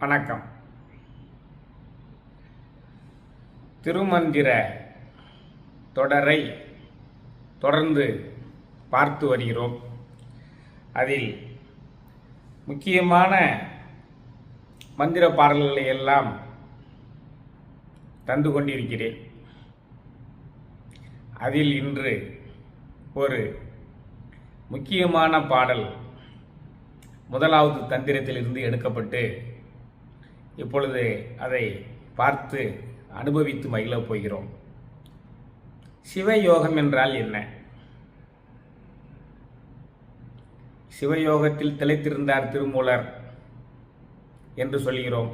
வணக்கம். திருமந்திர தொடரை தொடர்ந்து பார்த்து வருகிறோம். அதில் முக்கியமான மந்திர பாடல்களை எல்லாம் தந்து கொண்டிருக்கிறேன். அதில் இன்று ஒரு முக்கியமான பாடல் முதலாவது தந்திரத்திலிருந்து எடுக்கப்பட்டு இப்பொழுது அதை பார்த்து அனுபவித்து மகிழப் போகிறோம். சிவயோகம் என்றால் என்ன? சிவயோகத்தில் திளைத்திருந்தார் திருமூலர் என்று சொல்கிறோம்.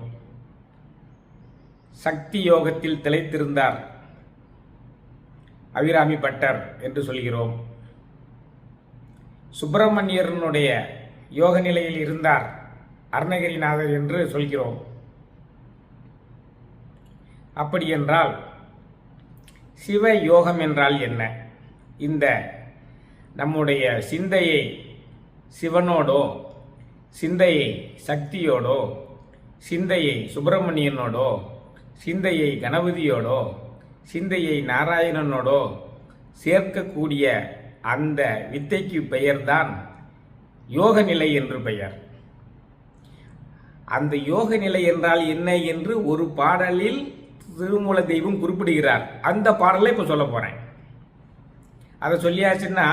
சக்தி யோகத்தில் திளைத்திருந்தார் அபிராமி பட்டர் என்று சொல்கிறோம். சுப்பிரமணியரனுடைய யோக நிலையில் இருந்தார் அருணகிரிநாதர் என்று சொல்கிறோம். அப்படி என்றால் சிவ யோகம் என்றால் என்ன? இந்த நம்முடைய சிந்தையை சிவனோடோ சிந்தையை சக்தியோடோ சிந்தையை சுப்பிரமணியனோடோ சிந்தையை கணபதியோடோ சிந்தையை நாராயணனோடோ சேர்க்கக்கூடிய அந்த வித்தைக்கு பெயர்தான் யோக நிலை என்று பெயர். அந்த யோக நிலை என்றால் என்ன என்று ஒரு பாடலில் திருமூல தெய்வம் குறிப்பிடுகிறார். அந்த பாடலை இப்போ சொல்ல போகிறேன் அதை சொல்லியாச்சுன்னா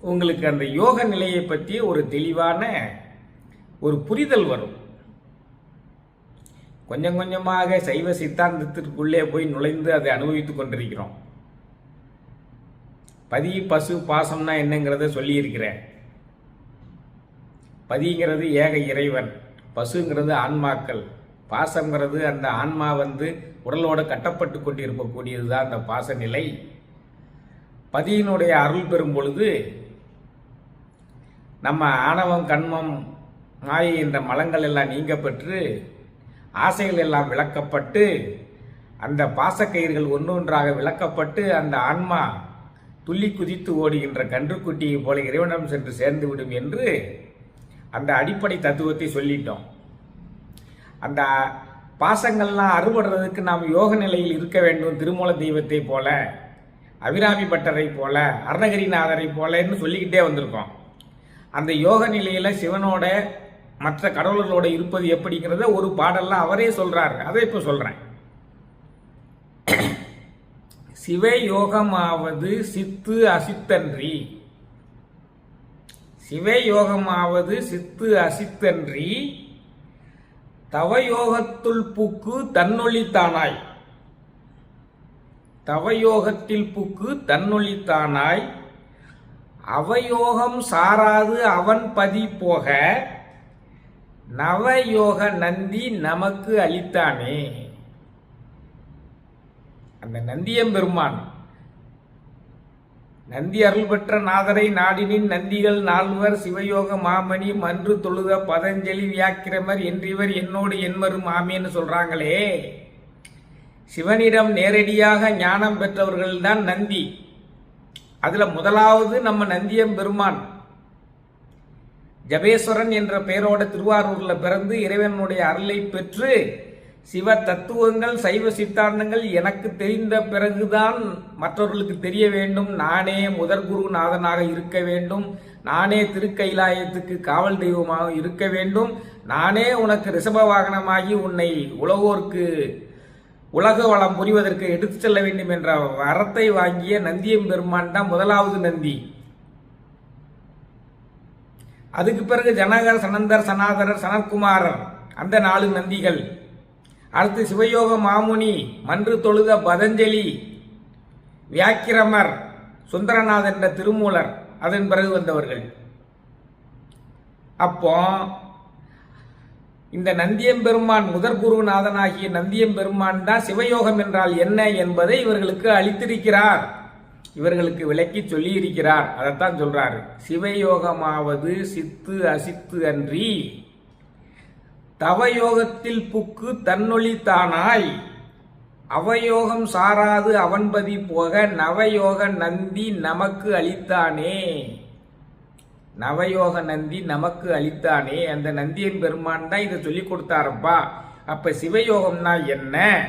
உங்களுக்கு அந்த யோக நிலையை பற்றி ஒரு தெளிவான ஒரு புரிதல் வரும். கொஞ்சம் கொஞ்சமாக சைவ சித்தாந்தத்திற்குள்ளே போய் நுழைந்து அதை அனுபவித்துக் கொண்டிருக்கிறோம். பதி பசு பாசம்னா என்னங்கிறத சொல்லியிருக்கிறேன். பதிங்கிறது ஏக இறைவன் பசுங்கிறது ஆன்மாக்கள் பாசங்கிறது அந்த ஆன்மா வந்து உடலோடு கட்டப்பட்டு கொண்டிருக்கக்கூடியது தான் அந்த பாசநிலை. பதியினுடைய அருள் பெறும் பொழுது நம்ம ஆணவம் கண்மம் மாயை என்ற மலங்கள் எல்லாம் நீங்க பெற்று ஆசைகள் எல்லாம் விளக்கப்பட்டு அந்த பாசக்கயிர்கள் ஒன்றொன்றாக விளக்கப்பட்டு அந்த ஆன்மா துள்ளி குதித்து ஓடுகின்ற கன்றுக்குட்டியை போல இறைவனம் சென்று சேர்ந்து விடும் என்று அந்த அடிப்படை தத்துவத்தை சொல்லிட்டோம். அந்த பாசங்கள்லாம் அறுபடுறதுக்கு நாம் யோக நிலையில் இருக்க வேண்டும் திருமூல தெய்வத்தை போல அபிராமி பட்டரை போல அருணகிரிநாதரை போலன்னு சொல்லிக்கிட்டே வந்திருக்கோம். அந்த யோக நிலையில் சிவனோட மற்ற கடவுளர்களோட இருப்பது எப்படிங்கிறத ஒரு பாடல்ல அவரே சொல்றாரு. அதை இப்போ சொல்றேன். சிவயோகமாவது சித்து அசித்தன்றி சிவயோகமாவது சித்து அசித்தன்றி தவயோகத்துள் புக்கு தன்னொழித்தானாய் தவயோகத்தில் புக்கு தன்னொழித்தானாய் அவயோகம் சாராது அவன் பதி போக நவயோக நந்தி நமக்கு அளித்தானே. அந்த நந்தியம்பெருமான் நந்தி அருள் பெற்ற நாதரை நாடினின் நந்திகள் நால்வர் சிவயோக மாமணி மன்று தொழுத பதஞ்சலி வியாக்கிரமர் என்றிவர் என்னோடு என்மரும் ஆமேன்னு சொல்றாங்களே. சிவனிடம் நேரடியாக ஞானம் பெற்றவர்கள் தான் நந்தி. அதுல முதலாவது நம்ம நந்தியம் பெருமான். ஜபேஸ்வரன் என்ற பெயரோட திருவாரூர்ல பிறந்து இறைவனுடைய அருளை பெற்று சிவ தத்துவங்கள் சைவ சித்தாந்தங்கள் எனக்கு தெரிந்த பிறகுதான் மற்றவர்களுக்கு தெரிய வேண்டும். நானே முதற் குருநாதனாக இருக்க வேண்டும். நானே திருக்கைலாயத்துக்கு காவல் தெய்வமாக இருக்க வேண்டும். நானே உனக்கு ரிஷப வாகனமாகி உன்னை உலகோர்க்கு உலக வளம் புரிவதற்கு எடுத்துச் செல்ல வேண்டும் என்ற வரத்தை வாங்கிய நந்தியம் பெருமான் தான் முதலாவது நந்தி. அதுக்கு பிறகு ஜனகர் சனந்தர் சனாதரர் சனத்குமாரர் அந்த நாலு நந்திகள். அடுத்து சிவயோக மாமுனி மன்று தொழுத பதஞ்சலி வியாக்கிரமர் சுந்தரநாத் என்ற திருமூலர் அதன் பிறகு வந்தவர்கள். அப்போ இந்த நந்தியம்பெருமான் முதற் குருநாதனாகிய நந்தியம்பெருமான் தான் சிவயோகம் என்றால் என்ன என்பதை இவர்களுக்கு அளித்திருக்கிறார். இவர்களுக்கு விளக்கி சொல்லியிருக்கிறார். அதைத்தான் சொல்றாரு. சிவயோகமாவது சித்து அசித்து அன்றி. தவயோகத்தில் புக்கு தன்னொளி தானாய். அவயோகம் சாராது அவன்பதி போக நவயோக நந்தி நமக்கு அளித்தானே. நவயோக நந்தி நமக்கு அளித்தானே. அந்த நந்தியன் பெருமான் தான் இதை சொல்லி கொடுத்தாரப்பா. அப்ப சிவயோகம்னா என்ன?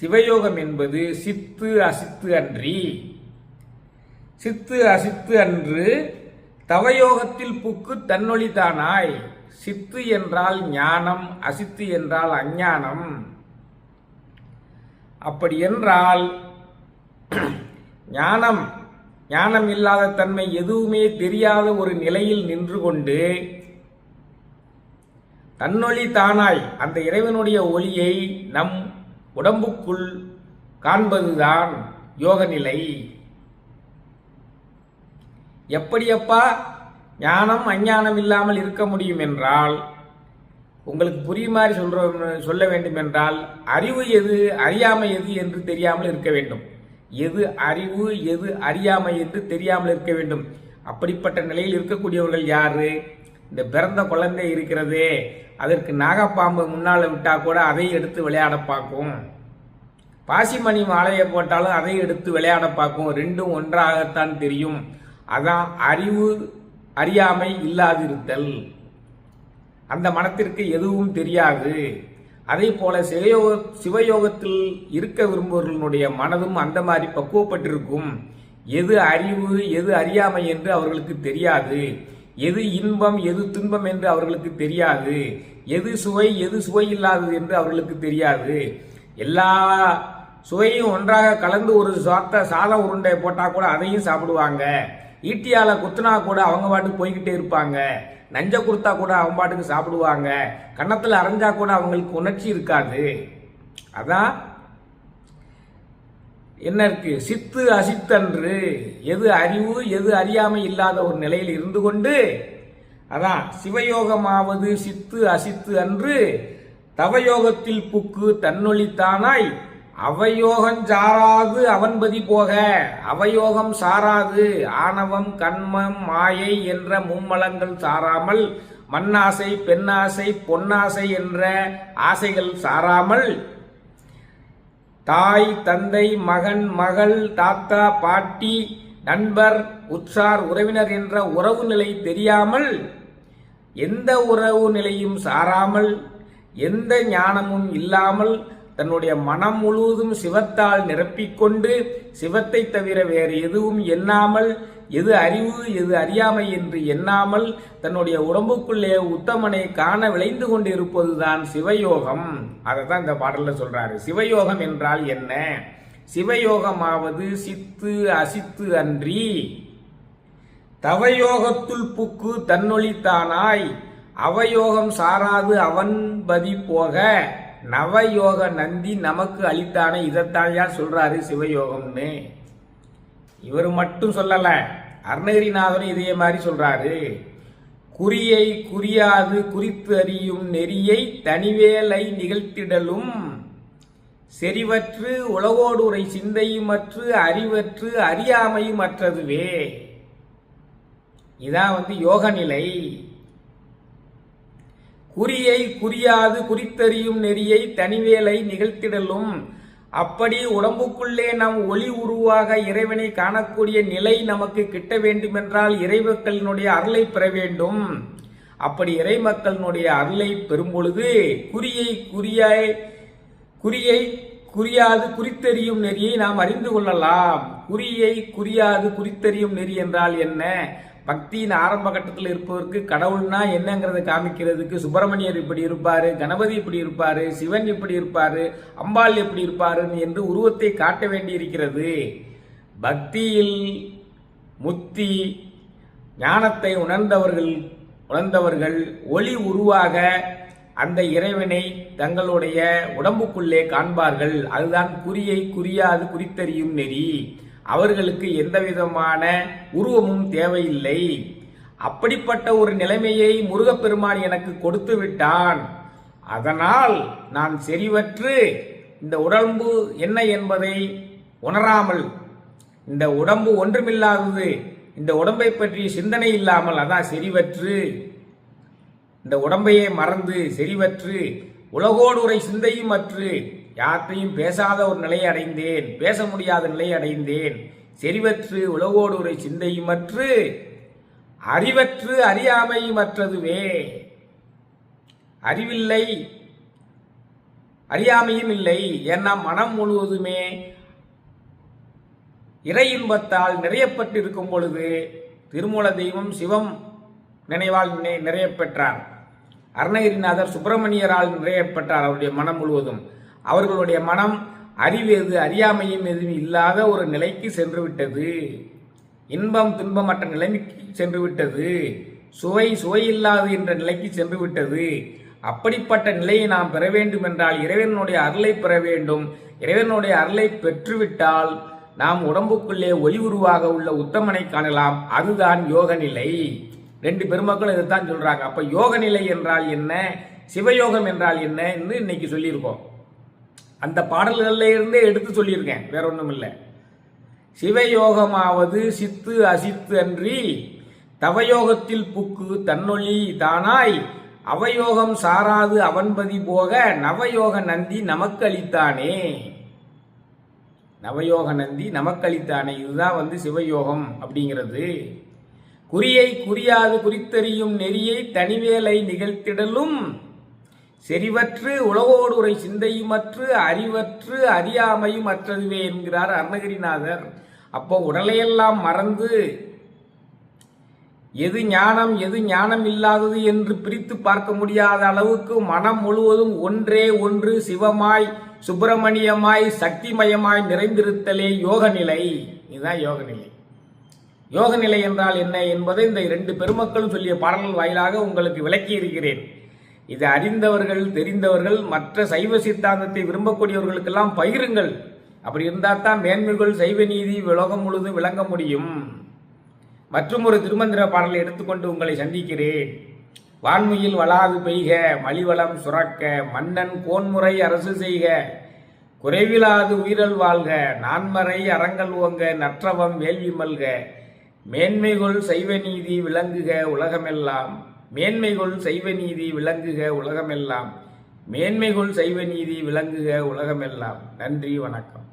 சிவயோகம் என்பது சித்து அசித்து அன்றி. சித்து அசித்து அன்று தவயோகத்தில் புக்கு தன்னொழிதானாய் சித்து என்றால் ஞானம் அசித்து என்றால் அஞ்ஞானம். அப்படி என்றால் ஞானம் ஞானம் இல்லாத தன்மை எதுவுமே தெரியாத ஒரு நிலையில் நின்று கொண்டு தன்னொளி தானாய் அந்த இறைவனுடைய ஒளியை நம் உடம்புக்குள் காண்பதுதான் யோக நிலை எப்படியப்பா? ஞானம் அஞ்ஞானம் இல்லாமல் இருக்க முடியும் என்றால் உங்களுக்கு புரியுமாறு சொல்ற சொல்ல வேண்டும் என்றால் அறிவு எது அறியாமை எது என்று தெரியாமல் இருக்க வேண்டும். எது அறிவு எது அறியாமை என்று தெரியாமல் இருக்க வேண்டும். அப்படிப்பட்ட நிலையில் இருக்கக்கூடியவர்கள் யாரு? இந்த பிறந்த குழந்தை இருக்கிறதே. அதற்கு நாகப்பாம்பு முன்னால் விட்டால் கூட அதை எடுத்து விளையாட பார்க்கும். பாசிமணி மாலையை போட்டாலும் அதை எடுத்து விளையாட பார்க்கும். ரெண்டும் ஒன்றாகத்தான் தெரியும். அதான் அறிவு அறியாமை இல்லாதிருத்தல். அந்த மனத்திற்கு எதுவும் தெரியாது. அதே போல சிவயோக சிவயோகத்தில் இருக்க விரும்புவர்களுடைய மனதும் அந்த மாதிரி பக்குவப்பட்டிருக்கும். எது அறிவு எது அறியாமை என்று அவர்களுக்கு தெரியாது. எது இன்பம் எது துன்பம் என்று அவர்களுக்கு தெரியாது. எது சுவை எது சுவை இல்லாதது என்று அவர்களுக்கு தெரியாது. எல்லா சுவையும் ஒன்றாக கலந்து ஒரு சாத்த சாதம் உருண்டை போட்டால் கூட அதையும் சாப்பிடுவாங்க. ஈட்டியால குத்துனா கூட அவங்க பாட்டுக்கு போய்கிட்டே இருப்பாங்க. நஞ்ச கொடுத்தா கூட அவங்க பாட்டுக்கு சாப்பிடுவாங்க. கன்னத்தில் அரைஞ்சா கூட அவங்களுக்கு உணர்ச்சி இருக்காது. அதான் என்ன இருக்கு? சித்து அசித்தன்று. எது அறிவு எது அறியாமை இல்லாத ஒரு நிலையில் இருந்து கொண்டு அதான் சிவயோகமாவது சித்து அசித்து அன்று தவயோகத்தில் புக்கு தன்னொழித்தானாய் அவயோகம் சாராது அவன்பதி போக. அவயோகம் சாராது ஆணவம் கண்மம் மாயை என்ற மும்மலங்கள் சாராமல் மண்ணாசை பெண்ணாசை பொன்னாசை என்ற ஆசைகள் சாராமல் தாய் தந்தை மகன் மகள் தாத்தா பாட்டி நண்பர் உற்சார் உறவினர் என்ற உறவு நிலை தெரியாமல் எந்த உறவு நிலையும் சாராமல் எந்த ஞானமும் இல்லாமல் தன்னுடைய மனம் முழுவதும் சிவத்தால் நிரப்பிக்கொண்டு சிவத்தை தவிர வேறு எதுவும் எண்ணாமல் எது அறிவு எது அறியாமை என்று எண்ணாமல் தன்னுடைய உடம்புக்குள்ளே உத்தமனை காண விளைந்து கொண்டிருப்பதுதான் சிவயோகம். அதை தான் இந்த பாடலில் சொல்றாரு. சிவயோகம் என்றால் என்ன? சிவயோகமாவது சித்து அசித்து அன்றி. தவயோகத்துள் புக்கு தன்னொழித்தானாய். அவயோகம் சாராது அவன் பதி போக. நவயோக நந்தி நமக்கு அளித்தான இதைத்தான் யார் சொல்றாரு சிவயோகம்னு? இவர் மட்டும் சொல்லல அருணகிரிநாதனும் இதே மாதிரி சொல்றாரு. குறியை குறியாது குறித்து அறியும் நெறியை தனிவேலை நிகழ்த்திடலும் செறிவற்று உலகோடுரை சிந்தையுமற்று அறிவற்று அறியாமையும் அற்றதுவே இதான் வந்து யோக நிலை குறியை குறியாது குறித்தறியும் நெறியை தனிவேலை நிகழ்த்திடலும். அப்படி உடம்புக்குள்ளே நாம் ஒளி உருவாக இறைவனை காணக்கூடிய நிலை நமக்கு கிட்ட வேண்டுமென்றால் இறைமக்களினுடைய அருளை பெற வேண்டும். அப்படி இறைமக்களினுடைய அருளை பெறும்பொழுது குறியை குறியாய் குறியை குறியாது குறித்தறியும் நெறியை நாம் அறிந்து கொள்ளலாம். குறியை குறியாது குறித்தறியும் நெறி என்றால் என்ன? பக்தியின் ஆரம்ப கட்டத்தில் இருப்பதற்கு கடவுள்னா என்னங்கிறத காமிக்கிறதுக்கு சுப்பிரமணியர் இப்படி இருப்பார் கணபதி இப்படி இருப்பார் சிவன் இப்படி இருப்பார் அம்பாள் எப்படி இருப்பாருன்னு என்று உருவத்தை காட்ட வேண்டியிருக்கிறது பக்தியில் முத்தி ஞானத்தை உணர்ந்தவர்கள் உணர்ந்தவர்கள் ஒளி உருவாக அந்த இறைவனை தங்களுடைய உடம்புக்குள்ளே காண்பார்கள். அதுதான் குறியை குறியாது குறித்தறியும் நெறி. அவர்களுக்கு எந்த விதமான உருவமும் தேவையில்லை. அப்படிப்பட்ட ஒரு நிலைமையை முருகப்பெருமான் எனக்கு கொடுத்து விட்டான். அதனால் நான் செறிவற்று இந்த உடம்பு என்ன என்பதை உணராமல் இந்த உடம்பு ஒன்றுமில்லாதது இந்த உடம்பை பற்றி சிந்தனை இல்லாமல் அதான் செறிவற்று இந்த உடம்பையே மறந்து செறிவற்று உலகோடு உரை சிந்தையும் அற்று யார்கிட்டையும் பேசாத ஒரு நிலையை அடைந்தேன் பேச முடியாத நிலையை அடைந்தேன். செறிவற்று உலகோடு ஒரு சிந்தையுமற்று அறிவற்று அறியாமையுமற்றதுவே. அறிவில்லை அறியாமையும் இல்லை. ஏன்னா மனம் முழுவதுமே இறை இன்பத்தால் நிறையப்பட்டிருக்கும் பொழுது திருமூல தெய்வம் சிவம் நினைவால் நிறைய பெற்றார் அருணகிரிநாதர் சுப்பிரமணியரால் நிறைய பெற்றார் அவருடைய மனம் முழுவதும். அவர்களுடைய மனம் அறிவேது அறியாமையும் எதுவும் இல்லாத ஒரு நிலைக்கு சென்று விட்டது இன்பம் துன்பமற்ற நிலைமைக்கு சென்று விட்டது சுவை சுவையில்லாது என்ற நிலைக்கு சென்று விட்டது அப்படிப்பட்ட நிலையை நாம் பெற வேண்டும் என்றால் இறைவனுடைய அருளை பெற வேண்டும். இறைவனுடைய அருளை பெற்றுவிட்டால் நாம் உடம்புக்குள்ளே ஒளி உருவாக உள்ள உத்தமனை காணலாம். அதுதான் யோக நிலை. ரெண்டு பெருமக்களும் இதைத்தான் சொல்றாங்க. அப்ப யோக நிலை என்றால் என்ன? சிவயோகம் என்றால் என்ன? என்று இன்னைக்கு சொல்லியிருக்கோம். அந்த பாடல்கள்ல இருந்தே எடுத்து சொல்லியிருக்கேன் வேற ஒன்றும் இல்லை சிவயோகமாவது சித்து அசித்து அன்றி தவயோகத்தில் புக்கு தன்னொழி தானாய் அவயோகம் சாராது அவன்பதி போக நவயோக நந்தி நமக்கு அளித்தானே நவயோக நந்தி நமக்கு அளித்தானே இதுதான் வந்து சிவயோகம் அப்படிங்கிறது. குறியை குறியாது குறித்தறியும் நெறியை தனிவேலை நிகழ்த்திடலும் செறிவற்று உழவோடு உரை சிந்தையுமற்று அறிவற்று அறியாமையும் அற்றதுவே என்கிறார் அருணகிரிநாதர். அப்போ உடலையெல்லாம் மறந்து எது ஞானம் எது ஞானம் இல்லாதது என்று பிரித்து பார்க்க முடியாத அளவுக்கு மனம் முழுவதும் ஒன்றே ஒன்று சிவமாய் சுப்பிரமணியமாய் சக்திமயமாய் நிறைந்திருத்தலே யோக நிலை இதுதான் யோக நிலை யோக நிலை என்றால் என்ன என்பதை இந்த இரண்டு பெருமக்களும் சொல்லிய பாடல்கள் வாயிலாக உங்களுக்கு விளக்கி இருக்கிறேன் இது அறிந்தவர்கள் தெரிந்தவர்கள் மற்ற சைவ சித்தாந்தத்தை விரும்பக்கூடியவர்களுக்கெல்லாம் பகிருங்கள். அப்படி இருந்தால் தான் மேன்மைகள் சைவ நீதி உலகம் முழுதும் விளங்க முடியும். மற்றும் ஒரு திருமந்திர பாடலை எடுத்துக்கொண்டு உங்களை சந்திக்கிறேன். வான்மையில் வளாது பெய்க மலிவளம் சுரக்க மன்னன் கோன்முறை அரசு செய்க. குறைவிலாது உயிரல் வாழ்க நான்மறை அறங்கள் ஓங்க நற்றவம் வேள்வி மல்க. மேன்மைகொள் சைவ நீதி விளங்குக உலகமெல்லாம். மேன்மைகொள் சைவ நீதி விளங்குக உலகமெல்லாம். மேன்மைகொள் சைவ நீதி விளங்குக உலகமெல்லாம். நன்றி வணக்கம்.